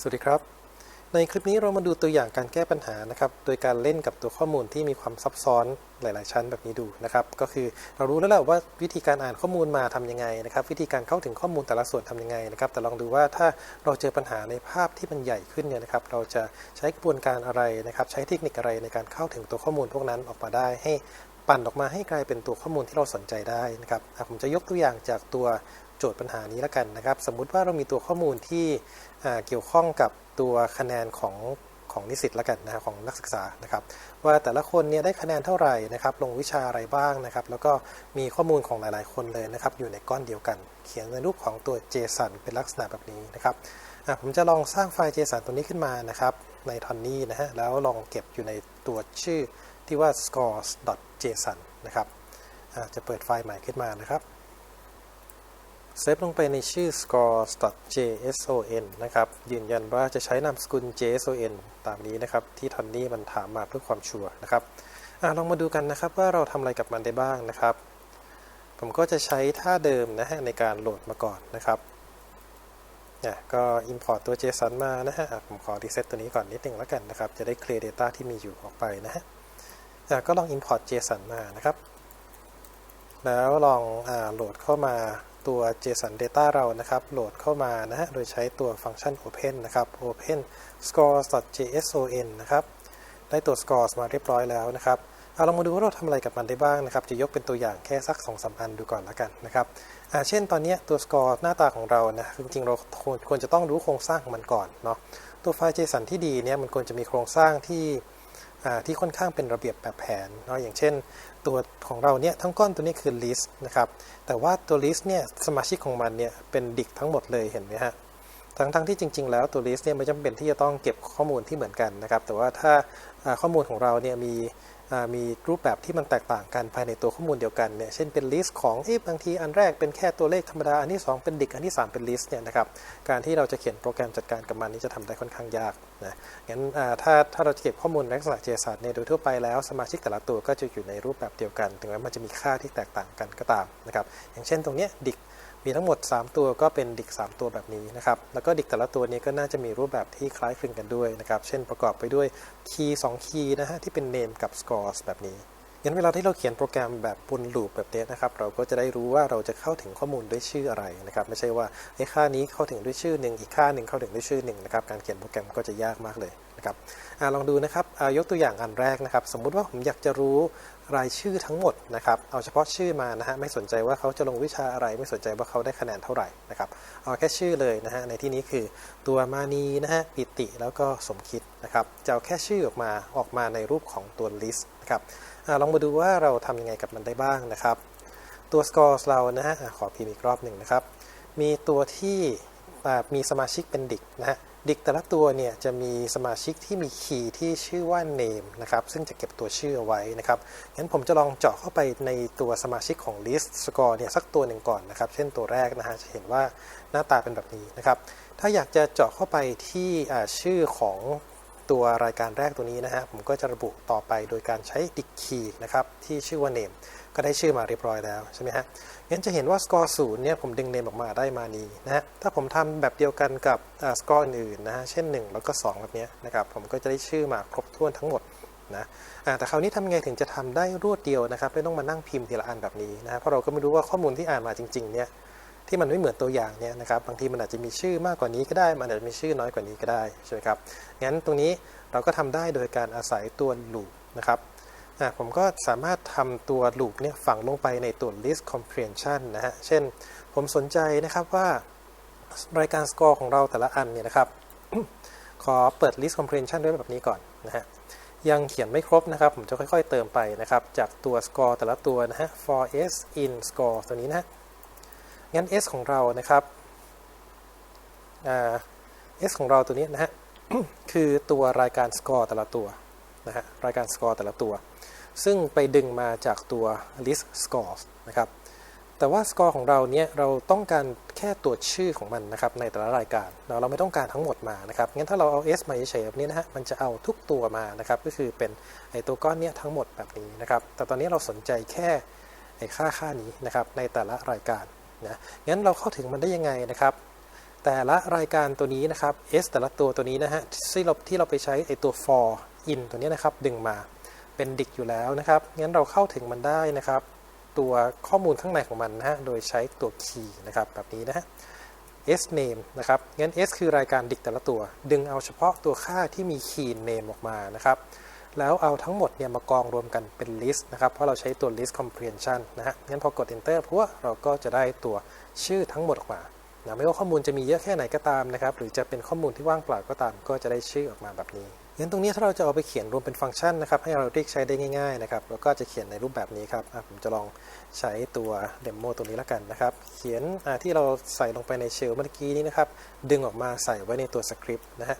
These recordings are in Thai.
สวัสดีครับ ในคลิปนี้เรามาดูตัวอย่างการแก้ปัญหานะครับ โดยการเล่นกับตัวข้อมูลที่มีความซับซ้อนหลาย ๆ ชั้นแบบนี้ดูนะครับ ก็คือเรารู้แล้วแหละว่าวิธีการอ่านข้อมูลมาทำยังไงนะครับ วิธีการเข้าถึงข้อมูลแต่ละส่วนทำยังไงนะครับ แต่ลองดูว่าถ้าเราเจอปัญหาในภาพที่มันใหญ่ขึ้นเนี่ยนะครับ เราจะใช้กระบวนการอะไรนะครับ ใช้เทคนิคอะไรในการเข้าถึงตัวข้อมูลพวกนั้นออกมาได้ให้ปั่นออกมาให้กลายเป็นตัวข้อมูลที่เราสนใจได้นะครับผมจะยกตัวอย่างจากตัว โจทย์ปัญหานี้แล้วกันนะครับ สมมุติว่าเรามีตัวข้อมูลที่เกี่ยวข้องกับตัวคะแนนของของนิสิตแล้วกันนะครับของนักศึกษานะครับ ว่าแต่ละคนเนี่ยได้คะแนนเท่าไหร่นะครับ ลงวิชาอะไรบ้างนะครับ แล้วก็มีข้อมูลของหลาย ๆ คนเลยนะครับ อยู่ในก้อนเดียวกัน เขียนในรูปของตัว JSON เป็นลักษณะแบบนี้นะครับผมจะลองสร้างไฟล์ JSON ตัวนี้ขึ้นมานะครับ ในทอนนี้นะฮะแล้วลองเก็บอยู่ในตัวชื่อที่ว่า scores.json นะครับจะเปิดไฟล์ใหม่ขึ้นมานะครับ เซฟลงไปในชื่อ scores.json นะครับ ยืนยันว่าจะใช้นามสกุล json ตามนี้นะครับ ที่ทันนี่มันถามมาเพื่อความชัวร์นะครับอลองมาดูกันนะครับว่าเราทำอะไรกับมันได้บ้างนะครับ ผมก็จะใช้ท่าเดิมนะฮะในการโหลดมาก่อนนะครับเนี่ยก็ import ตัว json มานะฮะผมขอ reset ตัวนี้ก่อนนิดนึงแล้วกันนะครับ จะได้ clear data ที่มีอยู่ออกไปนะฮะอ่ก็ลอง import json มานะครับ แล้วลองอโหลดเข้ามา ตัว JSON Data เรานะครับโหลดเข้ามานะฮะโดยใช้ตัวฟังก์ชัน Open นะครับ Open scores.json นะครับได้ตัว scores มาเรียบร้อยแล้วนะครับเอาลองมาดูว่าเราทำอะไรกับมันได้บ้างนะครับ จะยกเป็นตัวอย่างแค่สัก2อสอันดูก่อนละกันนะครับอ่าเช่นตอนนี้ตัว score หน้าตาของเรานะจริงๆเราควรควรจะต้องรู้โครงสร้างของมันก่อนเนาะตัวไฟล์ JSON ที่ดีเนี่ยมันควรจะมีโครงสร้างที่อ่าที่ค่อนข้างเป็นระเบียบแบบแผนเนาะอย่างเช่น ตัวของเราเนี่ยทั้งก้อนตัวนี้คือ list นะครับ แต่ว่าตัว list เนี่ยสมาชิกของมันเนี่ยเป็นดิกทั้งหมดเลยเห็นไหมฮะทั้งทั้งที่จริง ๆ แล้วตัว list เนี่ยไม่จำเป็นที่จะต้องเก็บข้อมูลที่เหมือนกันนะครับ แต่ว่าถ้าข้อมูลของเราเนี่ยมี มีรูปแบบที่มันแตกต่างกันภายในตัวข้อมูลเดียวกันเนี่ยเช่นเป็น list ของเอ๊ะบางทีอันแรกเป็นแค่ตัวเลขธรรมดา อันที่ 2 เป็นดิกอันที่ 3 เป็น list เนี่ยนะครับการที่เราจะเขียนโปรแกรมจัดการกับมันนี่จะทำได้ค่อนข้างยากนะงั้นถ้าถ้าเราจะเก็บข้อมูลในลักษณะ JSON เนี่ยโดยทั่วไปแล้วสมาชิกแต่ละตัวก็จะอยู่ในรูปแบบเดียวกัน ถึงแม้มันจะมีค่าที่แตกต่างกันก็ตามนะครับอย่างเช่นตรงเนี้ยดิก มีทั้งหมด 3 ตัวก็เป็นดิก 3 ตัวแบบนี้นะครับ แล้วก็ดิกแต่ละตัวนี้ก็น่าจะมีรูปแบบที่คล้ายคลึงกันด้วยนะครับ เช่นประกอบไปด้วยคีย์2คีย์นะฮะที่เป็น name กับ scores แบบนี้งั้นเวลาที่เราเขียนโปรแกรมแบบบนลูปแบบนี้นะครับ เราก็จะได้รู้ว่าเราจะเข้าถึงข้อมูลด้วยชื่ออะไรนะครับ ไม่ใช่ว่าไอ้ค่านี้เข้าถึงด้วยชื่อหนึ่งอีกค่าหนึ่งเข้าถึงด้วยชื่อหนึ่งนะครับ การเขียนโปรแกรมก็จะยากมากเลย นะครับอลองดูนะครับยกตัวอย่างอันแรกนะครับ สมมุติว่าผมอยากจะรู้รายชื่อทั้งหมดนะครับเอาเฉพาะชื่อมานะฮะไม่สนใจว่าเขาจะลงวิชาอะไรไม่สนใจว่าเขาได้คะแนนเท่าไหร่นะครับเอาแค่ชื่อเลยนะฮะในที่นี้คือตัวมานีนะฮะปิติแล้วก็สมคิดนะครับจะเอาแค่ชื่อออกมาออกมาในรูปของตัว list นะครับอลองมาดูว่าเราทำยังไงกับมันได้บ้างนะครับ ตัว scores เรานะฮะขอพิมพ์อีกรอบหนึ่งนะครับ มีตัวที่มีสมาชิกเป็นดิกนะฮะ ดิกแต่ละตัวเนี่ยจะมีสมาชิกที่มีคีย์ที่ชื่อว่า name นะครับซึ่งจะเก็บตัวชื่อเอาไว้นะครับงั้นผมจะลองเจาะเข้าไปในตัวสมาชิกของ list score เนี่ยสักตัวหนึ่งก่อนนะครับ เช่นตัวแรกนะฮะจะเห็นว่าหน้าตาเป็นแบบนี้นะครับ ถ้าอยากจะเจาะเข้าไปที่ชื่อของ ตัวรายการแรกตัวนี้นะฮะผมก็จะระบุต่อไปโดยการใช้ dict key นะครับที่ชื่อว่า name ก็ได้ชื่อมาเรียบร้อยแล้วใช่ไหมฮะงั้นจะเห็นว่า score ศูนย์เนี่ยผมดึง name ออกมาได้มานี้นะฮะถ้าผมทำแบบเดียวกันกับ score อื่นๆนะฮะเช่น 1 แล้วก็ 2 แบบนี้นะครับผมก็จะได้ชื่อมาครบถ้วนทั้งหมดนะแต่คราวนี้ทำไงถึงจะทำได้รวดเดียวนะครับไม่ต้องมานั่งพิมพ์ทีละอันแบบนี้นะฮะเพราะเราก็ไม่รู้ว่าข้อมูลที่อ่านมาจริงๆเนี่ย ที่มันไม่เหมือนตัวอย่างเนี่ยนะครับบางทีมันอาจจะมีชื่อมากกว่านี้ก็ได้ มันอาจจะมีชื่อน้อยกว่านี้ก็ได้ใช่ไหมครับงั้นตรงนี้เราก็ทำได้โดยการอาศัยตัว loop นะครับผมก็สามารถทำตัว loop เนี่ยฝังลงไปในตัว list comprehension นะฮะเช่นผมสนใจนะครับว่ารายการ score ของเราแต่ละอันเนี่ยนะครับขอเปิด list comprehension ด้วยแบบนี้ก่อนนะฮะยังเขียนไม่ครบนะครับ ผมจะค่อยๆเติมไปนะครับ จากตัว score แต่ละตัวนะฮะ for s in score ตัวนี้นะฮะ งั้น s ของเรานะครับอ่า s ของเราตัวนี้นะฮะ คือตัวรายการ score แต่ละตัวนะฮะ รายการ score แต่ละตัว ซึ่งไปดึงมาจากตัว list scores นะครับ แต่ว่า score ของเราเนี่ยเราต้องการแค่ตัวชื่อของมันนะครับในแต่ละรายการเราเราไม่ต้องการทั้งหมดมานะครับ งั้นถ้าเราเอา s มาเฉยๆแบบนี้นะฮะ มันจะเอาทุกตัวมานะครับ ก็คือเป็นไอตัวก้อนเนี้ยทั้งหมดแบบนี้นะครับ แต่ตอนนี้เราสนใจแค่ไอค่าค่านี้นะครับในแต่ละรายการ นะงั้นเราเข้าถึงมันได้ยังไงนะครับ แต่ละรายการตัวนี้นะครับ s แต่ละตัวตัวนี้นะฮะที่เราที่เราไปใช้ไอตัว for in ตัวนี้นะครับ ดึงมาเป็นดิกอยู่แล้วนะครับ งั้นเราเข้าถึงมันได้นะครับ ตัวข้อมูลข้างในของมันนะฮะโดยใช้ตัว key นะครับแบบนี้นะฮะ s name นะครับงั้น s คือรายการดิกแต่ละตัว ดึงเอาเฉพาะตัวค่าที่มี key name ออกมานะครับ แล้วเอาทั้งหมดเนี่ยมากองรวมกันเป็น list นะครับ เพราะเราใช้ตัว list comprehension นะฮะ งั้นพอกด enter พวกเราก็จะได้ตัวชื่อทั้งหมดออกมานะไม่ว่าข้อมูลจะมีเยอะแค่ไหนก็ตามนะครับ หรือจะเป็นข้อมูลที่ว่างเปล่าก็ตาม ก็จะได้ชื่อออกมาแบบนี้งั้นตรงนี้ถ้าเราจะเอาไปเขียนรวมเป็นฟังก์ชันนะครับ ให้เราเรียกใช้ได้ง่ายๆนะครับเราก็จะเขียนในรูปแบบนี้ครับผมจะลองใช้ตัวเดโมตัวนี้แล้วกันนะครับ เขียนที่เราใส่ลงไปในเชลเมื่อกี้นี้นะครับ ดึงออกมาใส่ไว้ในตัวสคริปต์นะฮะ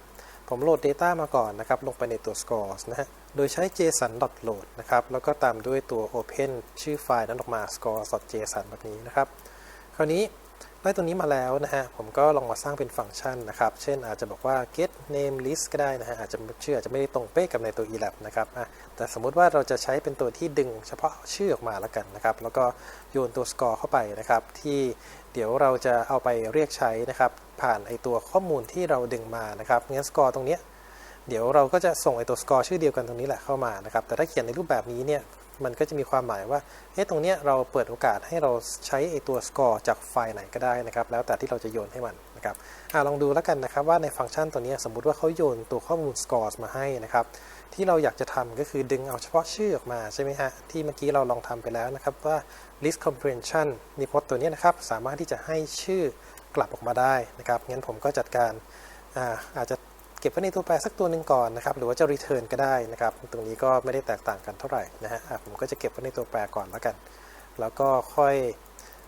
ผมโหลด Data มาก่อนนะครับ ลงไปในตัว scores นะฮะ โดยใช้ json.load นะครับ แล้วก็ตามด้วยตัว open ชื่อไฟล์นั้นออกมา score.json แบบนี้นะครับ คราวนี้ได้ตัวนี้มาแล้วนะฮะ ผมก็ลองมาสร้างเป็นฟังก์ชันนะครับ เช่นอาจจะบอกว่า get name list ก็ได้นะฮะ อาจจะชื่ออาจจะไม่ได้ตรงเป๊ะกับในตัว elab นะครับแต่สมมุติว่าเราจะใช้เป็นตัวที่ดึงเฉพาะชื่อออกมาแล้วกันนะครับ แล้วก็โยนตัว score เข้าไปนะครับ ที่เดี๋ยวเราจะเอาไปเรียกใช้นะครับ ผ่านไอตัวข้อมูลที่เราดึงมานะครับงั้น score ตรงเนี้ย เดี๋ยวเราก็จะส่งไอตัวสกอร์ชื่อเดียวกันตรงนี้แหละเข้ามานะครับ แต่ถ้าเขียนในรูปแบบนี้เนี่ย มันก็จะมีความหมายว่า เอ๊ะ ตรงเนี้ยเราเปิดโอกาสให้เราใช้ไอตัวสกอร์จากไฟล์ไหนก็ได้นะครับ แล้วแต่ที่เราจะโยนให้มันนะครับ อ่าลองดูแล้วกันนะครับว่าในฟังก์ชันตัวนี้สมมุติว่าเขาโยนตัวข้อมูลสกอร์มาให้นะครับ ที่เราอยากจะทำก็คือดึงเอาเฉพาะชื่อออกมาใช่ไหมฮะ ที่เมื่อกี้เราลองทำไปแล้วนะครับว่า list comprehension นิพจน์ตัวนี้นะครับ สามารถที่จะให้ชื่อกลับออกมาได้นะครับ งั้นผมก็จัดการ อ่า อาจจะ ก็บไว้ในตัวแปรสักตัวหนึ่งก่อนนะครับ หรือว่าจะ return ก็ได้นะครับ ตรงนี้ก็ไม่ได้แตกต่างกันเท่าไหร่นะฮะผมก็จะเก็บไว้ในตัวแปรก่อนแล้วกัน แล้วก็ค่อย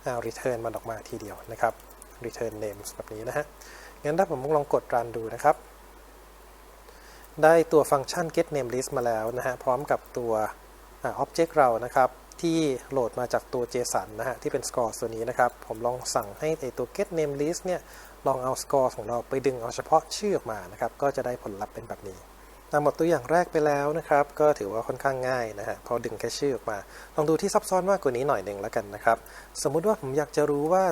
อ่า return มันออกมาทีเดียวนะครับ return names แบบนี้นะฮะ งั้นถ้าผมลองกด run ดูนะครับ ได้ตัวฟังก์ชัน get name list มาแล้วนะฮะ พร้อมกับตัวอ่า object เรานะครับ ที่โหลดมาจากตัว JSON นะฮะ ที่เป็น score ตัวนี้นะครับ ผมลองสั่งให้ไอตัว get name list เนี่ย ลองเอา score ของเราไปดึงเอาเฉพาะชื่อออกมานะครับ ก็จะได้ผลลัพธ์เป็นแบบนี้ตามหมดตัวอย่างแรกไปแล้วนะครับ ก็ถือว่าค่อนข้างง่ายนะฮะพอดึงแค่ชื่อออกมา ลองดูที่ซับซ้อนมากกว่านี้หน่อยหนึ่งแล้วกันนะครับ สมมุติว่าผมอยากจะรู้ว่า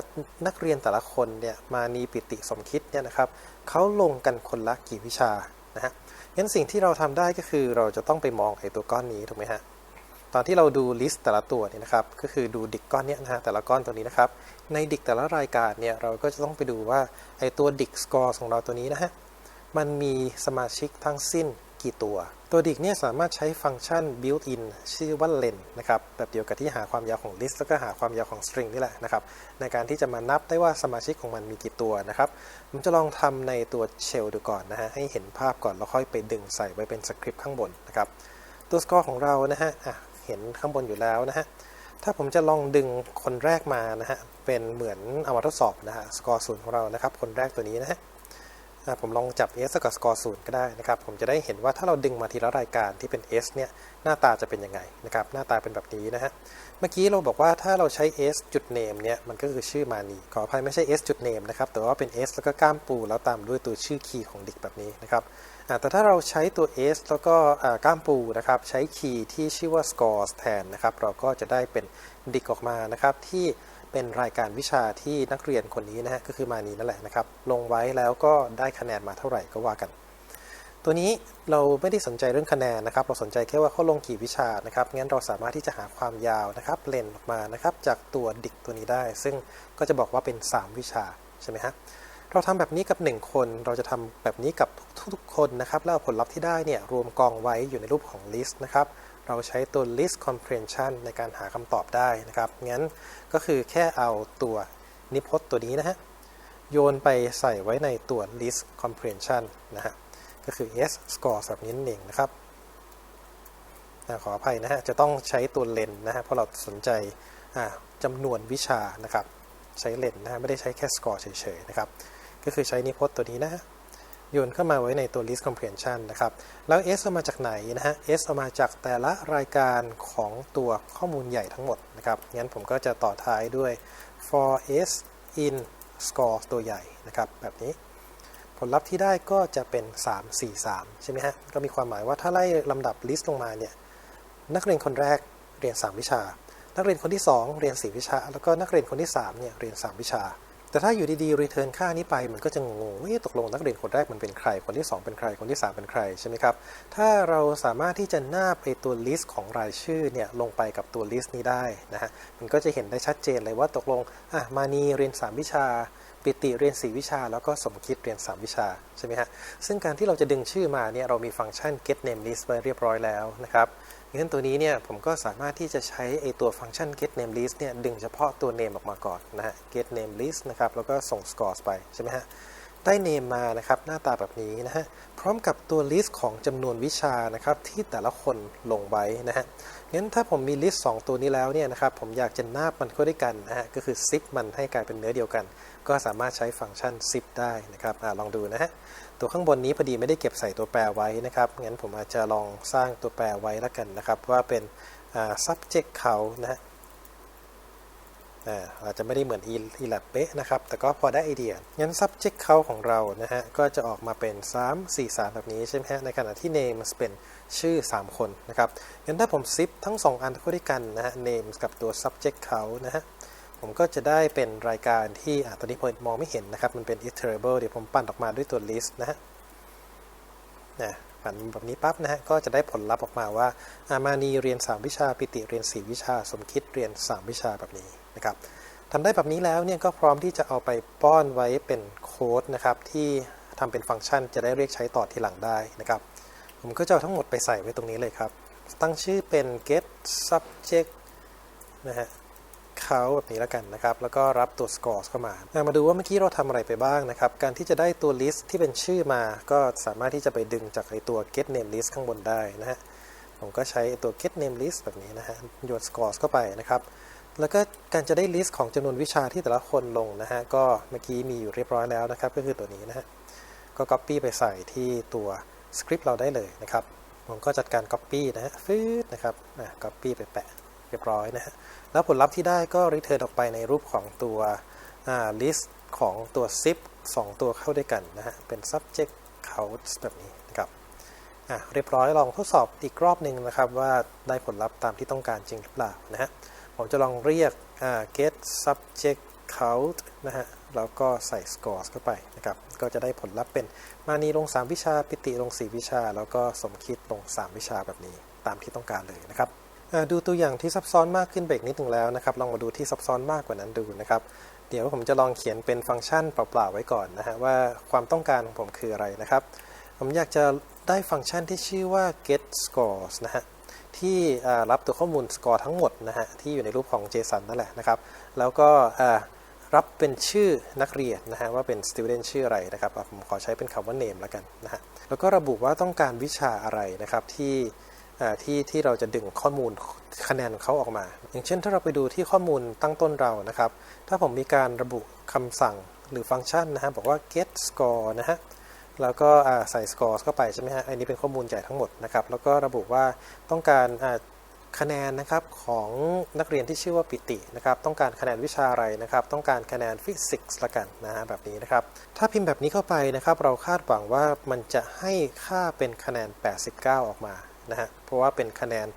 นักเรียนแต่ละคนเนี่ยมานีปิติสมคิดเนี่ยนะครับเขาลงกันคนละกี่วิชานะฮะงั้นสิ่งที่เราทำได้ก็คือเราจะต้องไปมองไอ้ตัวก้อนนี้ถูกไหมฮะ ตอนที่เราดูลิสต์แต่ละตัวเนี่ยนะครับ ก็คือดูดิกก้อนเนี้ยนะฮะแต่ละก้อนตัวนี้นะครับ ในดิกแต่ละรายการเนี่ยเราก็จะต้องไปดูว่าไอตัวดิกสกอร์ของเราตัวนี้นะฮะมันมีสมาชิกทั้งสิ้นกี่ตัว ตัวดิกเนี่ยสามารถใช้ฟังก์ชัน built-in ชื่อว่า len นะครับแบบเดียวกับที่หาความยาวของ list แล้วก็หาความยาวของ string นี่แหละนะครับในการที่จะมานับได้ว่าสมาชิกของมันมีกี่ตัวนะครับผมจะลองทำในตัว shell ดูก่อนนะฮะให้เห็นภาพก่อนแล้วค่อยไปดึงใส่ไว้เป็นสคริปต์ข้างบนนะครับตัวสกอร์ของเรานะฮะะ เห็นข้างบนอยู่แล้วนะฮะ ถ้าผมจะลองดึงคนแรกมานะฮะ เป็นเหมือนเอามาทดสอบนะฮะ สกอร์ศูนย์ของเรานะครับ คนแรกตัวนี้นะฮะผมลองจับ S กับสกอร์ศูนย์ก็ได้นะครับ ผมจะได้เห็นว่าถ้าเราดึงมาทีละรายการที่เป็น S เนี่ย หน้าตาจะเป็นยังไงนะครับ หน้าตาเป็นแบบนี้นะฮะ เมื่อกี้เราบอกว่าถ้าเราใช้ s จุด name เนี่ย มันก็คือชื่อมานีขออภัยไม่ใช่ s จุด name นะครับ แต่ว่าเป็น s แล้วก็ก้ามปูแล้วตามด้วยตัวชื่อคีย์ของดิกแบบนี้นะครับ แต่ถ้าเราใช้ตัว s แล้วก็ก้ามปูนะครับใช้คีย์ที่ชื่อว่า scores แทนนะครับเราก็จะได้เป็นดิกออกมานะครับที่เป็นรายการวิชาที่นักเรียนคนนี้นะฮะก็คือมานีนั่นแหละนะครับลงไว้แล้วก็ได้คะแนนมาเท่าไหร่ก็ว่ากัน ตัวนี้เราไม่ได้สนใจเรื่องคะแนนนะครับ เราสนใจแค่ว่าเขาลงกี่วิชานะครับงั้นเราสามารถที่จะหาความยาวนะครับเลนออกมานะครับจากตัวดิกตัวนี้ได้ ซึ่งก็จะบอกว่าเป็น 3 วิชาใช่ไหมฮะ เราทำแบบนี้กับ 1 คน เราจะทำแบบนี้กับทุกๆคนนะครับ แล้วผลลัพธ์ที่ได้เนี่ยรวมกองไว้อยู่ในรูปของ list นะครับ เราใช้ตัว list comprehension ในการหาคำตอบได้นะครับ งั้นก็คือแค่เอาตัวนิพจน์ตัวนี้นะฮะ โยนไปใส่ไว้ในตัว list comprehension นะฮะ ก็คือ s score แบบนี้นั่นเองนะครับขออภัยนะฮะ จะต้องใช้ตัวเลนนะฮะ เพราะเราสนใจจำนวนวิชานะครับ ใช้เลนนะฮะ ไม่ได้ใช้แค่ score เฉยๆนะครับ ก็คือใช้นิพจน์ตัวนี้นะฮะโยนเข้ามาไว้ในตัว list comprehension นะครับ แล้ว s เอามาจากไหนนะฮะ s เอามาจากแต่ละรายการของตัวข้อมูลใหญ่ทั้งหมดนะครับ งั้นผมก็จะต่อท้ายด้วย for s in score ตัวใหญ่นะครับ แบบนี้ ผลลัพธ์ที่ได้ก็จะเป็น 3 4 3 ใช่ไหมฮะ ก็มีความหมายว่าถ้าไล่ลำดับลิสต์ลงมาเนี่ย นักเรียนคนแรกเรียน 3 วิชา นักเรียนคนที่ 2 เรียน 4 วิชา แล้วก็นักเรียนคนที่ 3 เนี่ย เรียน 3 วิชา แต่ถ้าอยู่ดีๆ return ค่านี้ไปมันก็จะงงว่าเอ๊ะตกลงนักเรียนคนแรกมันเป็นใคร คนที่ 2 เป็นใคร คนที่ 3 เป็นใครใช่ไหมครับ ถ้าเราสามารถที่จะนาไอตัว list ของรายชื่อเนี่ยลงไปกับตัว list นี้ได้นะฮะ มันก็จะเห็นได้ชัดเจนเลยว่าตกลงอะมานีเรียน 3 วิชา ปิติเรียน 4 วิชา แล้วก็สมคิดเรียน 3 วิชาใช่ไหมฮะ ซึ่งการที่เราจะดึงชื่อมาเนี่ยเรามีฟังก์ชัน get name list ไว้เรียบร้อยแล้วนะครับ งั้นตัวนี้เนี่ยผมก็สามารถที่จะใช้ไอตัวฟังก์ชัน get name list เนี่ยดึงเฉพาะตัว name ออกมาก่อนนะฮะ get name list นะครับแล้วก็ส่ง scores ไปใช่ไหมฮะได้ name มานะครับหน้าตาแบบนี้นะฮะพร้อมกับตัว list ของจำนวนวิชานะครับที่แต่ละคนลงไว้นะฮะงั้นถ้าผมมี list 2 ตัวนี้แล้วเนี่ยนะครับผมอยากจะนาบมันเข้าด้วยกันนะฮะก็คือ zip มันให้กลายเป็นเนื้อเดียวกัน ก็สามารถใช้ฟังก์ชัน zip ได้นะครับอลองดูนะฮะ ตัวข้างบนนี้พอดีไม่ได้เก็บใส่ตัวแปรไว้นะครับงั้นผมอาจจะลองสร้างตัวแปรไว้แล้วกันนะครับ ว่าเป็น subject เขานะฮะอาจจะไม่ได้เหมือน e l a b เป๊ะนะครับ แต่ก็พอได้ไอเดีย งั้น subject เขาของเรานะฮะ ก็จะออกมาเป็น 3 4 3 แบบนี้ใช่ไหมฮะ ในขณะที่ name เป็นชื่อ 3 คนนะครับ งั้นถ้าผม zip ทั้ง 2 อันเข้าด้วยกันนะฮะ name กับตัว subject เขานะฮะ ผมก็จะได้เป็นรายการที่อตอนนี้ผมมองไม่เห็นนะครับ มันเป็น iterable เดี๋ยวผมปั้นออกมาด้วยตัว list นะฮะนะปั่นแบบนี้ปั๊บนะฮะ ก็จะได้ผลลัพธ์ออกมาว่า อามานีเรียน 3 วิชา ปิติเรียน 4 วิชา สมคิดเรียน 3 วิชาแบบนี้นะครับทำได้แบบนี้แล้วเนี่ยก็พร้อมที่จะเอาไปป้อนไว้เป็นโค้ดนะครับ ที่ทำเป็นฟังก์ชันจะได้เรียกใช้ต่อทีหลังได้นะครับ ผมก็จะเอาทั้งหมดไปใส่ไว้ตรงนี้เลยครับ ตั้งชื่อเป็น get subject นะฮะ เขาแบบนี้แล้วกันนะครับ แล้วก็รับตัว scores เข้ามา มาดูว่าเมื่อกี้เราทำอะไรไปบ้างนะครับ การที่จะได้ตัว list ที่เป็นชื่อมา ก็สามารถที่จะไปดึงจากไอตัว get name list ข้างบนได้นะฮะ ผมก็ใช้ตัว get name list แบบนี้นะฮะ โยน scores เข้าไปนะครับ แล้วก็การจะได้ list ของจำนวนวิชาที่แต่ละคนลงนะฮะ ก็เมื่อกี้มีอยู่เรียบร้อยแล้วนะครับ ก็คือตัวนี้นะฮะ ก็ copy ไปใส่ที่ตัวสคริปต์เราได้เลยนะครับ ผมก็จัดการ copy นะฮะฟืดนะครับอะ copy ไปแปะ เรียบร้อยนะฮะแล้วผลลัพธ์ที่ได้ก็ return ออกไปในรูปของตัว list ของตัว zip 2 ตัวเข้าด้วยกันนะฮะเป็น subject count แบบนี้นะครับอะเรียบร้อยลองทดสอบอีกรอบหนึ่งนะครับว่าได้ผลลัพธ์ตามที่ต้องการจริงหรือเปล่านะฮะผมจะลองเรียก get subject count นะฮะแล้วก็ใส่ scores เข้าไปนะครับก็จะได้ผลลัพธ์เป็นมานีลง 3 วิชา ปิติลง 4 วิชา แล้วก็สมคิดลง 3 วิชาแบบนี้ตามที่ต้องการเลยนะครับ ดูตัวอย่างที่ซับซ้อนมากขึ้นไปอีกนิดหนึ่งแล้วนะครับ ลองมาดูที่ซับซ้อนมากกว่านั้นดูนะครับ เดี๋ยวผมจะลองเขียนเป็นฟังก์ชันเปล่าๆไว้ก่อนนะฮะว่าความต้องการของผมคืออะไรนะครับ ผมอยากจะได้ฟังก์ชันที่ชื่อว่า get scores นะฮะที่รับตัวข้อมูลสกอร์ทั้งหมดนะฮะที่อยู่ในรูปของ JSON นั่นแหละนะครับ แล้วก็รับเป็นชื่อนักเรียนนะฮะว่าเป็น student ชื่ออะไรนะครับผมขอใช้เป็นคำว่า name แล้วกันนะฮะแล้วก็ระบุว่าต้องการวิชาอะไรนะครับที่ ที่ที่เราจะดึงข้อมูลคะแนนเขาออกมา อย่างเช่นถ้าเราไปดูที่ข้อมูลตั้งต้นเรานะครับ ถ้าผมมีการระบุคำสั่งหรือฟังก์ชันนะฮะบอกว่า get score นะฮะแล้วก็ใส่ score เข้าไปใช่ไหมฮะอันนี้เป็นข้อมูลใหญ่ทั้งหมดนะครับ แล้วก็ระบุว่าต้องการคะแนนนะครับของนักเรียนที่ชื่อว่าปิตินะครับ ต้องการคะแนนวิชาอะไรนะครับ ต้องการคะแนนฟิสิกส์ละกันนะฮะแบบนี้นะครับ ถ้าพิมพ์แบบนี้เข้าไปนะครับ เราคาดหวังว่ามันจะให้ค่าเป็นคะแนน 89 ออกมา นะฮะเพราะว่าเป็นคะแนน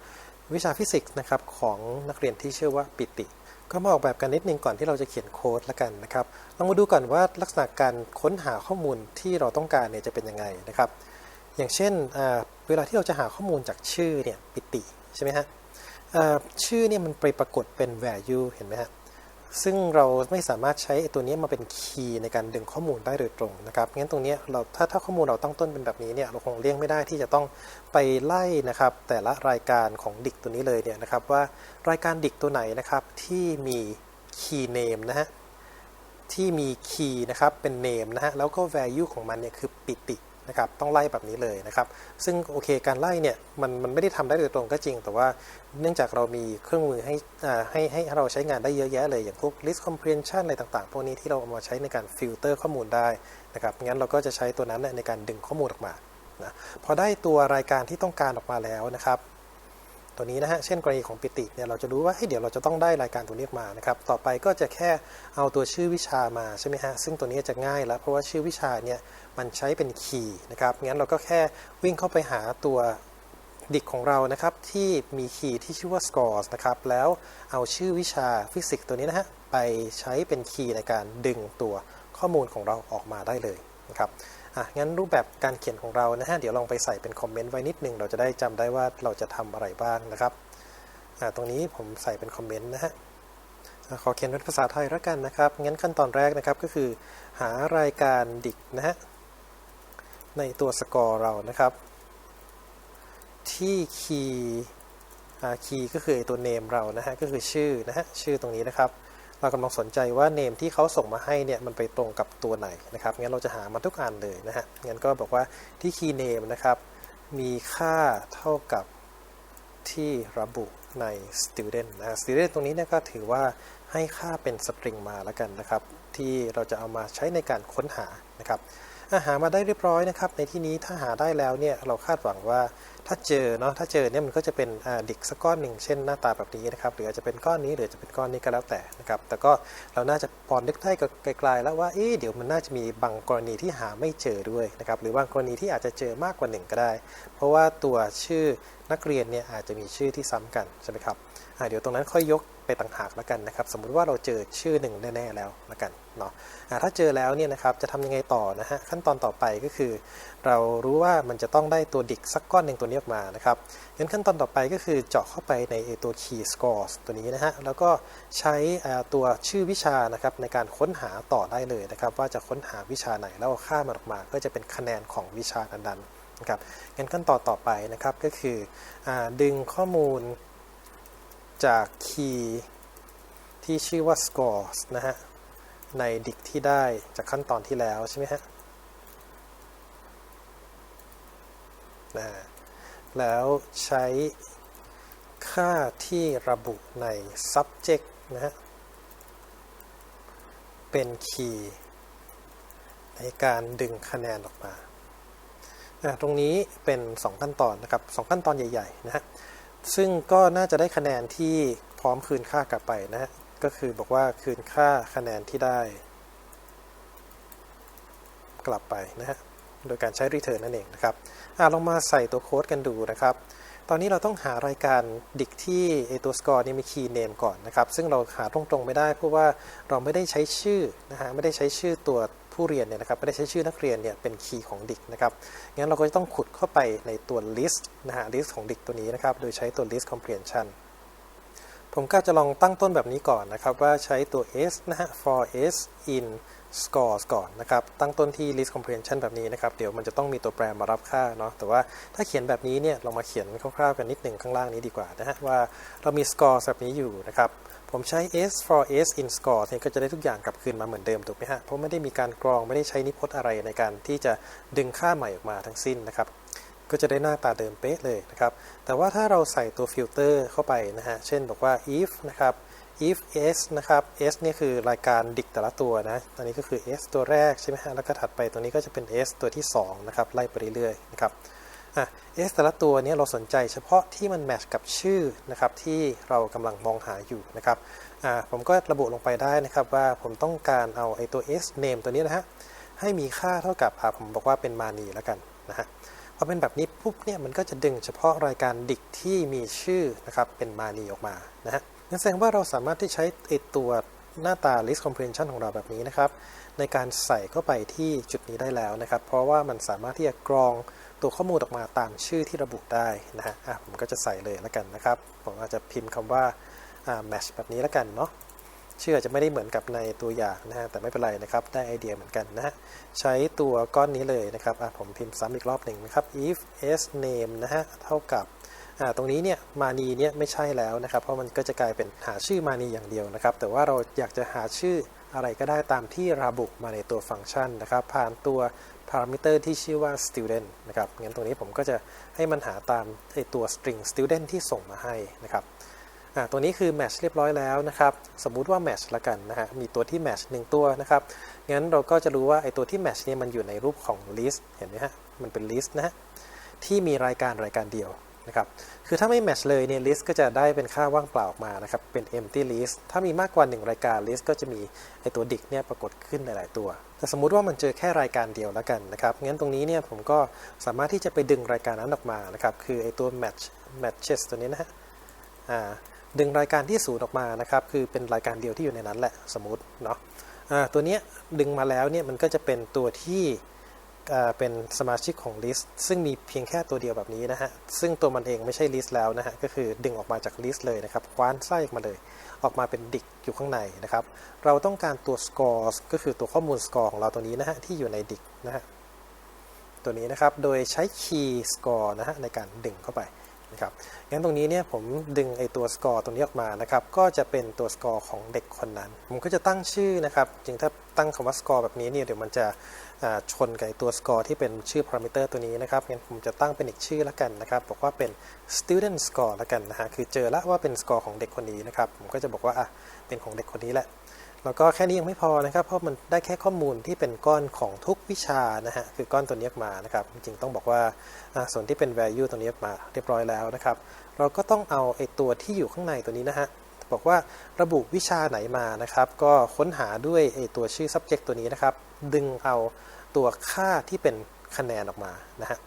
วิชาฟิสิกส์นะครับของนักเรียนที่ชื่อว่าปิติ ก็มาออกแบบกันนิดนึงก่อนที่เราจะเขียนโค้ดละกันนะครับลองมาดูก่อนว่าลักษณะการค้นหาข้อมูลที่เราต้องการเนี่ยจะเป็นยังไงนะครับ อย่างเช่นเวลาที่เราจะหาข้อมูลจากชื่อเนี่ยปิติใช่ไหมฮะชื่อเนี่ยมันไปปรากฏเป็น value เห็นไหมฮะ ซึ่งเราไม่สามารถใช้ตัวนี้มาเป็นคีย์ในการดึงข้อมูลได้โดยตรงนะครับงั้นตรงนี้เราถ้าถ้าข้อมูลเราตั้งต้นเป็นแบบนี้เนี่ยเราคงเลี่ยงไม่ได้ที่จะต้องไปไล่นะครับแต่ละรายการของดิกตัวนี้เลยเนี่ยนะครับว่ารายการดิกตัวไหนนะครับที่มี key name นะฮะที่มี key นะครับเป็น name นะฮะแล้วก็ value ของมันเนี่ยคือปิติ นะครับต้องไล่แบบนี้เลยนะครับ ซึ่งโอเคการไล่เนี่ยมันมันไม่ได้ทำได้โดยตรงก็จริง แต่ว่าเนื่องจากเรามีเครื่องมือให้ให้ให้เราใช้งานได้เยอะแยะเลย อย่างพวก list comprehension อะไรต่างๆ พวกนี้ที่เราเอามาใช้ในการฟิลเตอร์ข้อมูลได้นะครับงั้นเราก็จะใช้ตัวนั้นในการดึงข้อมูลออกมานะพอได้ตัวรายการที่ต้องการออกมาแล้วนะครับ ตัวนี้นะฮะ เช่นกรณีของปิติเนี่ยเราจะรู้ว่าเดี๋ยวเราจะต้องได้รายการตัวนี้มานะครับ ต่อไปก็จะแค่เอาตัวชื่อวิชามาใช่ไหมฮะ ซึ่งตัวนี้จะง่ายแล้ว เพราะว่าชื่อวิชาเนี่ยมันใช้เป็นคีย์นะครับ งั้นเราก็แค่วิ่งเข้าไปหาตัวดิกของเรานะครับที่มีคีย์ที่ชื่อว่า scores นะครับ แล้วเอาชื่อวิชาฟิสิกส์ตัวนี้นะฮะไปใช้เป็นคีย์ในการดึงตัวข้อมูลของเราออกมาได้เลยนะครับ อะงั้นรูปแบบการเขียนของเรานะฮะเดี๋ยวลองไปใส่เป็นคอมเมนต์ไว้นิดนึง เราจะได้จำได้ว่าเราจะทำอะไรบ้างนะครับอะตรงนี้ผมใส่เป็นคอมเมนต์นะฮะขอเขียนเป็นภาษาไทยแล้วกันนะครับ งั้นขั้นตอนแรกนะครับก็คือ หารายการดิกนะฮะในตัวสกอร์เรานะครับ ที่คีย์คีย์ก็คือตัว name เรานะฮะก็คือชื่อนะฮะชื่อตรงนี้นะครับ เรากำลังสนใจว่า name ที่เขาส่งมาให้เนี่ยมันไปตรงกับตัวไหนนะครับงั้นเราจะหามาทุกอันเลยนะฮะงั้นก็บอกว่าที่ key name นะครับมีค่าเท่ากับที่ระบุใน student นะ student ตรงนี้เนี่ยก็ถือว่าให้ค่าเป็น string มาแล้วกันนะครับ ที่เราจะเอามาใช้ในการค้นหานะครับหามาได้เรียบร้อยนะครับ ในที่นี้ถ้าหาได้แล้วเนี่ยเราคาดหวังว่า ถ้าเจอเนาะถ้าเจอเนี่ยมันก็จะเป็นดิกสักก้อนหนึ่งเช่นหน้าตาแบบนี้นะครับหรืออาจจะเป็นก้อนนี้หรือจะเป็นก้อนนี้ก็แล้วแต่นะครับแต่ก็เราน่าจะพอนึกได้ไกลๆแล้วว่าเอ๊ะเดี๋ยวมันน่าจะมีบางกรณีที่หาไม่เจอด้วยนะครับหรือบางกรณีที่อาจจะเจอมากกว่าหนึ่งก็ได้ เพราะว่าตัวชื่อนักเรียนเนี่ยอาจจะมีชื่อที่ซ้ำกันใช่ไหมครับเดี๋ยวตรงนั้นค่อยยก ไปต่างหากแล้วกันนะครับ สมมุติว่าเราเจอชื่อหนึ่งแน่ๆแล้วแล้วกันเนาะถ้าเจอแล้วเนี่ยนะครับจะทำยังไงต่อนะฮะขั้นตอนต่อไปก็คือ เรารู้ว่ามันจะต้องได้ตัวดิกสักก้อนหนึ่งตัวนี้ออกมานะครับงั้นขั้นตอนต่อไปก็คือเจาะเข้าไปในตัว key scores ตัวนี้นะฮะแล้วก็ใช้ตัวชื่อวิชานะครับในการค้นหาต่อได้เลยนะครับ ว่าจะค้นหาวิชาไหนแล้วค่ามันออกมา ก็จะเป็นคะแนนของวิชานั้นๆนะครับงั้นขั้นตอนต่อไปนะครับก็คืออดึงข้อมูล จากคีย์ที่ชื่อว่า scores นะฮะ ในดิกที่ได้จากขั้นตอนที่แล้วใช่ไหมฮะนะแล้วใช้ค่าที่ระบุใน subject นะฮะ เป็นคีย์ในการดึงคะแนนออกมา ตรงนี้เป็น 2 ขั้นตอนนะครับ 2 ขั้นตอนใหญ่ ๆ นะฮะ ซึ่งก็น่าจะได้คะแนนที่พร้อมคืนค่ากลับไปนะฮะก็คือบอกว่าคืนค่าคะแนนที่ได้ กลับไปนะฮะ โดยการใช้ return นั่นเองนะครับอ่าลองมาใส่ตัวโค้ดกันดูนะครับ ตอนนี้เราต้องหารายการดิกที่ไอตัว score นี่มี key name ก่อนนะครับ ซึ่งเราหาตรงๆไม่ได้เพราะว่าเราไม่ได้ใช้ชื่อนะฮะ ไม่ได้ใช้ชื่อตัว ผู้เรียนเนี่ยนะครับไม่ได้ใช้ชื่อนักเรียนเนี่ยเป็นคีย์ของดิกนะครับงั้นเราก็จะต้องขุดเข้าไปในตัว list นะฮะ list ของดิกตัวนี้นะครับโดยใช้ตัว list comprehension ผมก็จะลองตั้งต้นแบบนี้ก่อนนะครับว่าใช้ตัว s นะฮะ for s in scores ก่อนนะครับ ตั้งต้นที่ list comprehension แบบนี้นะครับ เดี๋ยวมันจะต้องมีตัวแปรมารับค่าเนาะ แต่ว่าถ้าเขียนแบบนี้เนี่ย เรามาเขียนคร่าวๆกันนิดหนึ่งข้างล่างนี้ดีกว่านะฮะ ว่าเรามี scores แบบนี้อยู่นะครับ ผมใช้ s for s in scores เนี่ยก็จะได้ทุกอย่างกลับคืนมาเหมือนเดิมถูกไหมฮะ เพราะไม่ได้มีการกรองไม่ได้ใช้นิพจน์อะไรในการที่จะดึงค่าใหม่ออกมาทั้งสิ้นนะครับก็จะได้หน้าตาเดิมเป๊ะเลยนะครับ แต่ว่าถ้าเราใส่ตัวฟิลเตอร์เข้าไปนะฮะ เช่นบอกว่า if นะครับ if s นะครับ s นี่คือรายการดิกแต่ละตัวนะตอนนี้ก็คือ s ตัวแรกใช่ไหมฮะแล้วก็ถัดไปตัวนี้ก็จะเป็น s ตัวที่2นะครับไล่ไปเรื่อยๆนะครับอะ s แต่ละตัวนี้เราสนใจเฉพาะที่มันแมทช์กับชื่อนะครับที่เรากำลังมองหาอยู่นะครับอ่าผมก็ระบุลงไปได้นะครับว่าผมต้องการเอาไอ้ตัว s name ตัวนี้นะฮะให้มีค่าเท่ากับอ่าผมบอกว่าเป็นมานีแล้วกันนะฮะพอเป็นแบบนี้ปุ๊บเนี่ยมันก็จะดึงเฉพาะรายการดิกที่มีชื่อนะครับเป็นมานีออกมานะฮะ นั่นแสดงว่าเราสามารถที่ใช้ไอตัวหน้าตา list comprehension ของเราแบบนี้นะครับ ในการใส่เข้าไปที่จุดนี้ได้แล้วนะครับ เพราะว่ามันสามารถที่จะกรองตัวข้อมูลออกมาตามชื่อที่ระบุได้นะฮะอะผมก็จะใส่เลยแล้วกันนะครับ ผมอาจจะพิมพ์คำว่า match แบบนี้แล้วกันเนาะชื่ออาจจะไม่ได้เหมือนกับในตัวอย่างนะฮะแต่ไม่เป็นไรนะครับ ได้ไอเดียเหมือนกันนะฮะใช้ตัวก้อนนี้เลยนะครับผมพิมพ์ซ้ำอีกรอบหนึ่งนะครับ if s name นะฮะเท่ากับ ตรงนี้เนี่ยมานีเนี่ยไม่ใช่แล้วนะครับเพราะมันก็จะกลายเป็นหาชื่อมานีอย่างเดียวนะครับ แต่ว่าเราอยากจะหาชื่ออะไรก็ได้ตามที่ระบุมาในตัวฟังก์ชันนะครับ ผ่านตัวพารามิเตอร์ที่ชื่อว่า student นะครับงั้นตรงนี้ผมก็จะให้มันหาตามไอตัว string student ที่ส่งมาให้นะครับตัวนี้คือ match เรียบร้อยแล้วนะครับ สมมุติว่า match ละกันนะฮะ มีตัวที่ match 1ตัวนะครับ งั้นเราก็จะรู้ว่าไอตัวที่ match เนี่ยมันอยู่ในรูปของ list เห็นไหมฮะ มันเป็น list นะฮะ ที่มีรายการรายการเดียว นะครับ คือถ้าไม่แมทช์เลยเนี่ย list ก็จะได้เป็นค่าว่างเปล่าออกมานะครับ เป็น empty list ถ้ามีมากกว่า 1 รายการ list ก็จะมีไอตัว dict เนี่ยปรากฏขึ้นหลาย ๆ ตัว แต่สมมุติว่ามันเจอแค่รายการเดียวแล้วกันนะครับ งั้นตรงนี้เนี่ยผมก็สามารถที่จะไปดึงรายการนั้นออกมานะครับ คือไอตัว match matches ตัวนี้นะฮะ อ่า ดึงรายการที่ศูนย์ออกมานะครับ คือเป็นรายการเดียวที่อยู่ในนั้นแหละ สมมติเนาะ อ่า ตัวเนี้ยดึงมาแล้วเนี่ยมันก็จะเป็นตัวที่ เป็นสมาชิกของ list ซึ่งมีเพียงแค่ตัวเดียวแบบนี้นะฮะ ซึ่งตัวมันเองไม่ใช่ list แล้วนะฮะ ก็คือดึงออกมาจาก list เลยนะครับ คว้านไส้ออกมาเลย ออกมาเป็นดิกอยู่ข้างในนะครับ เราต้องการตัว score ก็คือตัวข้อมูล score ของเราตัวนี้นะฮะ ที่อยู่ในดิกนะฮะ ตัวนี้นะครับ โดยใช้ key score นะฮะในการดึงเข้าไปนะครับงั้นตรงนี้เนี่ยผมดึงไอตัว score ตรงนี้ออกมานะครับก็จะเป็นตัว score ของเด็กคนนั้น ผมก็จะตั้งชื่อนะครับจริงถ้าตั้งคำว่า score แบบนี้เนี่ยเดี๋ยวมันจะ ชนกับตัว score ที่เป็นชื่อ parameter ตัวนี้นะครับงั้นผมจะตั้งเป็นอีกชื่อละกันนะครับ บอกว่าเป็น student score ละกันนะฮะ คือเจอแล้วว่าเป็น score ของเด็กคนนี้นะครับ ผมก็จะบอกว่าอะเป็นของเด็กคนนี้แหละ แล้วก็แค่นี้ยังไม่พอนะครับ เพราะมันได้แค่ข้อมูลที่เป็นก้อนของทุกวิชานะฮะ คือก้อนตัวนี้ออกมานะครับ จริงต้องบอกว่าอ่าส่วนที่เป็น value ตัวนี้ออกมาเรียบร้อยแล้วนะครับ เราก็ต้องเอาไอ้ตัวที่อยู่ข้างในตัวนี้นะฮะ บอกว่าระบุวิชาไหนมานะครับ ก็ค้นหาด้วยไอตัวชื่อ subject ตัวนี้นะครับ ดึงเอาตัวค่าที่เป็นคะแนนออกมานะฮะ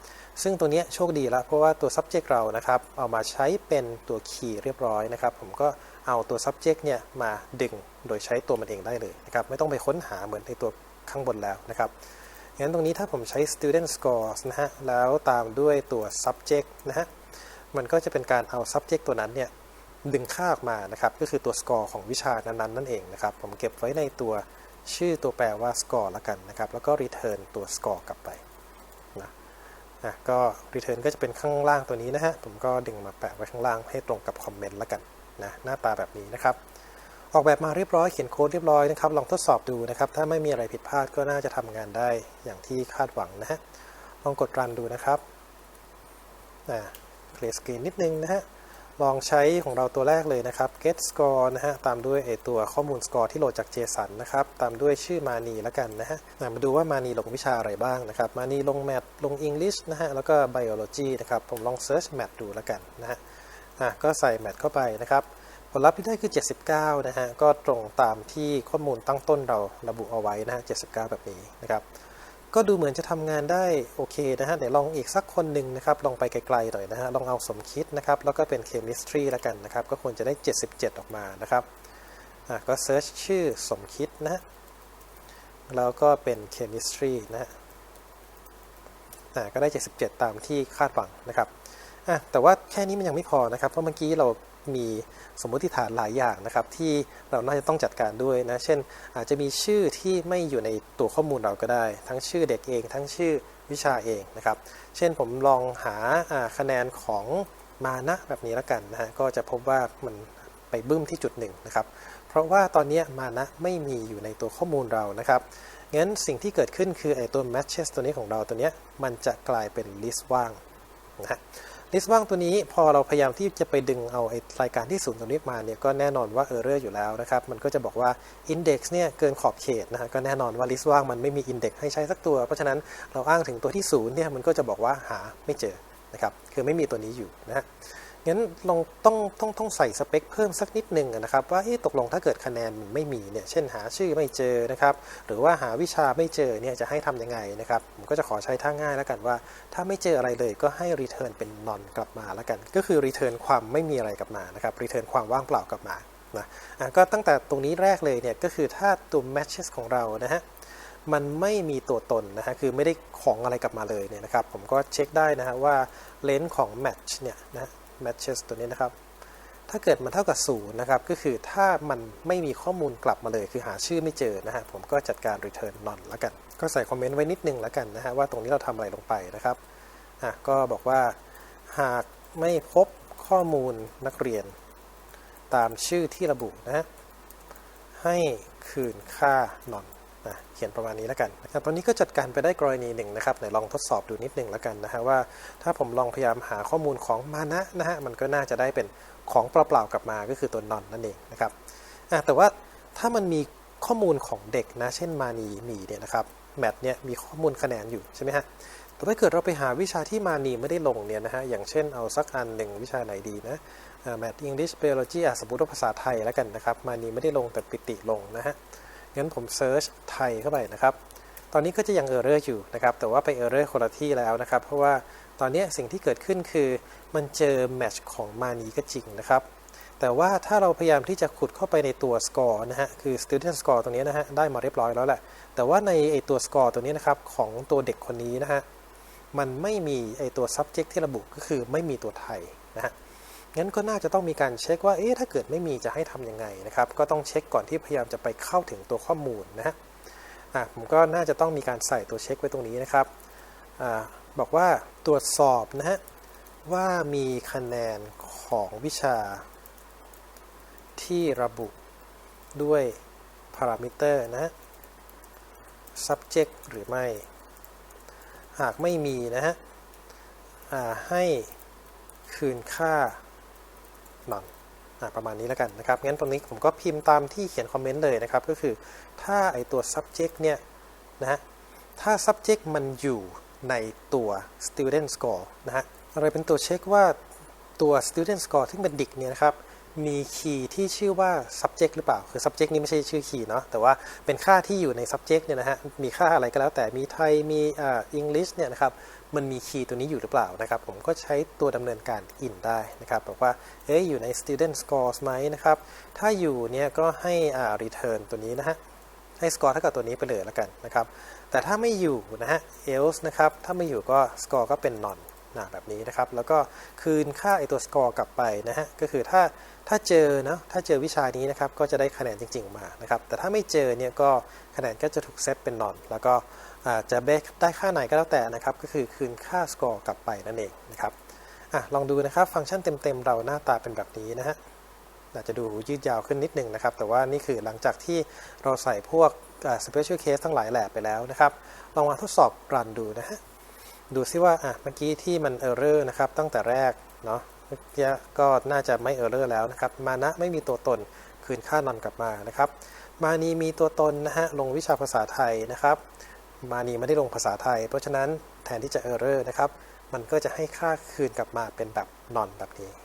ซึ่งตัวนี้โชคดีแล้วเพราะว่าตัว subject เรานะครับ เอามาใช้เป็นตัว key เรียบร้อยนะครับ ผมก็เอาตัว subject เนี่ยมาดึงโดยใช้ตัวมันเองได้เลยนะครับ ไม่ต้องไปค้นหาเหมือนในตัวข้างบนแล้วนะครับงั้นตรงนี้ถ้าผมใช้ student scores นะฮะ แล้วตามด้วยตัว subject นะฮะ มันก็จะเป็นการเอา subject ตัวนั้นเนี่ย ดึงค่าออกมานะครับ ก็คือตัว score ของวิชานั้นๆนั่นเองนะครับ ผมเก็บไว้ในตัวชื่อตัวแปรว่า score ละกันนะครับ แล้วก็ return ตัว score กลับไปนะอะก็ return ก็จะเป็นข้างล่างตัวนี้นะฮะ ผมก็ดึงมาแปะไว้ข้างล่างให้ตรงกับคอมเมนต์ละกันนะหน้าตาแบบนี้นะครับออกแบบมาเรียบร้อยเขียนโค้ดเรียบร้อยนะครับลองทดสอบดูนะครับ ถ้าไม่มีอะไรผิดพลาดก็น่าจะทำงานได้อย่างที่คาดหวังนะฮะลองกดรันดูนะครับอ่าเคลียร์สกรีนนิดนึงนะฮะ ลองใช้ของเราตัวแรกเลยนะครับ get score นะฮะ ตามด้วยไอตัวข้อมูล score ที่โหลดจาก JSON นะครับ ตามด้วยชื่อมานีแล้วกันนะฮะ มาดูว่ามานีลงวิชาอะไรบ้างนะครับ มานีลง math ลง English นะฮะ แล้วก็ biology นะครับ ผมลอง search math ดูแล้วกันนะฮะ อะ ก็ใส่ math เข้าไปนะครับ ผลลัพธ์ที่ได้คือ 79 นะฮะ ก็ตรงตามที่ข้อมูลตั้งต้นเราระบุเอาไว้นะฮะ 79 แบบนี้นะครับ ก็ดูเหมือนจะทำงานได้โอเคนะฮะเดี๋ยวลองอีกสักคนหนึ่งนะครับลองไปไกลๆหน่อยนะฮะลองเอาสมคิดนะครับแล้วก็เป็น chemistry แล้วกันนะครับก็ควรจะได้ 77 ออกมานะครับอะก็ search ชื่อสมคิดนะแล้วก็เป็น chemistry นะฮะอะก็ได้ 77 ตามที่คาดหวังนะครับอะแต่ว่าแค่นี้มันยังไม่พอนะครับเพราะเมื่อกี้เรา มีสมมติฐานหลายอย่างนะครับที่เราน่าจะต้องจัดการด้วยนะ เช่น อาจจะมีชื่อที่ไม่อยู่ในตัวข้อมูลเราก็ได้ ทั้งชื่อเด็กเอง ทั้งชื่อวิชาเองนะครับ เช่นผมลองหาคะแนนของมานะแบบนี้แล้วกันนะฮะก็จะพบว่ามันไปบึ้มที่จุดหนึ่งนะครับ เพราะว่าตอนนี้มานะไม่มีอยู่ในตัวข้อมูลเรานะครับงั้นสิ่งที่เกิดขึ้นคือไอ้ตัว matches ตัวนี้ของเราตัวนี้มันจะกลายเป็น list ว่างนะฮะ ลิสต์ว่างตัวนี้พอเราพยายามที่จะไปดึงเอาไอ้รายการที่ศูนย์ตรงนี้มาเนี่ยก็แน่นอนว่าเออร์เรอร์อยู่แล้วนะครับ มันก็จะบอกว่า Index เนี่ยเกินขอบเขตนะฮะก็แน่นอนว่าลิสต์ว่างมันไม่มี Index ให้ใช้สักตัว เพราะฉะนั้นเราอ้างถึงตัวที่ศูนย์เนี่ยมันก็จะบอกว่าหาไม่เจอนะครับคือไม่มีตัวนี้อยู่นะฮะ งั้นลองต้องต้องต้องใส่สเปคเพิ่มสักนิดหนึ่งนะครับ ว่าตกลงถ้าเกิดคะแนนไม่มีเนี่ยเช่นหาชื่อไม่เจอนะครับหรือว่าหาวิชาไม่เจอเนี่ยจะให้ทำยังไงนะครับผมก็จะขอใช้ท่าง่ายแล้วกันว่า ถ้าไม่เจออะไรเลยก็ให้ return เป็น non กลับมาแล้วกัน ก็คือ return ความไม่มีอะไรกลับมานะครับ return ความว่างเปล่ากลับมานะะก็ตั้งแต่ตรงนี้แรกเลยเนี่ยก็คือถ้าตัว matches ของเรานะฮะมันไม่มีตัวตนนะฮะคือไม่ได้ของอะไรกลับมาเลยเนี่ยนะครับผมก็เช็คได้นะฮะว่า length ของ match เนี่ยนะ matches ตัวนี้นะครับ ถ้าเกิดมันเท่ากับศูนย์นะครับ ก็คือถ้ามันไม่มีข้อมูลกลับมาเลย คือหาชื่อไม่เจอนะฮะ ผมก็จัดการ return none แล้วกัน ก็ใส่คอมเมนต์ไว้นิดนึงแล้วกันนะฮะ ว่าตรงนี้เราทำอะไรลงไปนะครับ อะ ก็บอกว่าหากไม่พบข้อมูลนักเรียน ตามชื่อที่ระบุนะ ให้คืนค่า none นะเขียนประมาณนี้แล้วกันนะครับตอนนี้ก็จัดการไปได้กรณีหนึ่งนะครับไหนลองทดสอบดูนิดหนึ่งแล้วกันนะฮะว่า ถ้าผมลองพยายามหาข้อมูลของมานะนะฮะมันก็น่าจะได้เป็นของเปล่าๆกลับมาก็คือตัวนอนนั่นเองนะครับแต่ว่าถ้ามันมีข้อมูลของเด็กนะ เช่นมานีมีเนี่ยนะครับแมทเนี่ยมีข้อมูลคะแนนอยู่ใช่ไหมฮะแต่ถ้าเกิดเราไปหาวิชาที่มานีไม่ได้ลงเนี่ยนะฮะอย่างเช่นเอาสักอันหนึ่งวิชาไหนดีนะแมทอังกฤษ biology อะสมมติว่าภาษาไทยแล้วกันนะครับ มานีไม่ได้ลงแต่ปิติลงนะฮะ งั้นผมเซิร์ชไทยเข้าไปนะครับ ตอนนี้ก็จะยังเออร์เรอร์อยู่นะครับ แต่ว่าไปเออร์เรอร์คนละที่แล้วนะครับ เพราะว่าตอนนี้สิ่งที่เกิดขึ้นคือมันเจอแมทช์ของมานีก็จริงนะครับ แต่ว่าถ้าเราพยายามที่จะขุดเข้าไปในตัว score นะฮะ คือ student score ตรงนี้นะฮะ ได้มาเรียบร้อยแล้วแหละ แต่ว่าในไอตัว score ตัวนี้นะครับของตัวเด็กคนนี้นะฮะ มันไม่มีไอตัว subject ที่ระบุก็คือไม่มีตัวไทยนะฮะ งั้นก็น่าจะต้องมีการเช็คว่าเอ๊ะถ้าเกิดไม่มีจะให้ทำยังไงนะครับ ก็ต้องเช็คก่อนที่พยายามจะไปเข้าถึงตัวข้อมูลนะฮะอะผมก็น่าจะต้องมีการใส่ตัวเช็คไว้ตรงนี้นะครับอ่าบอกว่าตรวจสอบนะฮะว่ามีคะแนนของวิชา ที่ระบุด้วยพารามิเตอร์นะ subject หรือไม่ หากไม่มีนะฮะอ่าให้คืนค่า none อะประมาณนี้แล้วกันนะครับ งั้นตรงนี้ผมก็พิมพ์ตามที่เขียนคอมเมนต์เลยนะครับ ก็คือถ้าไอตัว subject เนี่ยนะฮะถ้า subject มันอยู่ในตัว student score นะฮะอะไรเป็นตัวเช็คว่าตัว student score ที่เป็นดิกเนี่ยนะครับ มีคีย์ที่ชื่อว่า subject หรือเปล่า คือ subject นี้ไม่ใช่ชื่อคีย์เนาะ แต่ว่าเป็นค่าที่อยู่ใน subject เนี่ยนะฮะ มีค่าอะไรก็แล้วแต่ มีไทย มีอ่า English เนี่ยนะครับ มันมีคีย์ตัวนี้อยู่หรือเปล่านะครับ ผมก็ใช้ตัวดำเนินการ in ได้นะครับ บอกว่า เอ๊ะอยู่ใน student scores ไหมนะครับ ถ้าอยู่เนี่ยก็ให้อ่า return ตัวนี้นะฮะ ให้ score เท่ากับตัวนี้ไปเลยแล้วกันนะครับ แต่ถ้าไม่อยู่นะฮะ else นะครับ ถ้าไม่อยู่ก็ score ก็เป็น none นะแบบนี้นะครับ แล้วก็คืนค่าไอตัว score กลับไปนะฮะ ก็คือถ้า ถ้าเจอนะถ้าเจอวิชานี้นะครับก็จะได้คะแนนจริง ๆ มานะครับแต่ถ้าไม่เจอเนี่ยก็คะแนนก็จะถูกเซตเป็น none แล้วก็อาจจะได้ค่าไหนก็แล้วแต่นะครับก็คือคืนค่า score กลับไปนั่นเองนะครับอะลองดูนะครับฟังก์ชันเต็ม ๆ เราหน้าตาเป็นแบบนี้นะฮะอาจจะดูยืดยาวขึ้นนิดนึงนะครับ แต่ว่านี่คือหลังจากที่เราใส่พวก special case ทั้งหลายแหล่ไปแล้วนะครับ ลองมาทดสอบรันดูนะฮะ ดูซิว่าอะเมื่อกี้ที่มัน error นะครับตั้งแต่แรกเนาะ กี้ก็น่าจะไม่เออร์เลอร์แล้วนะครับ มานะไม่มีตัวตนคืนค่านอนกลับมานะครับ มานีมีตัวตนนะฮะลงวิชาภาษาไทยนะครับ มานีไม่ได้ลงภาษาไทย เพราะฉะนั้นแทนที่จะเออร์เลอร์นะครับ มันก็จะให้ค่าคืนกลับมาเป็นแบบนอนแบบนี้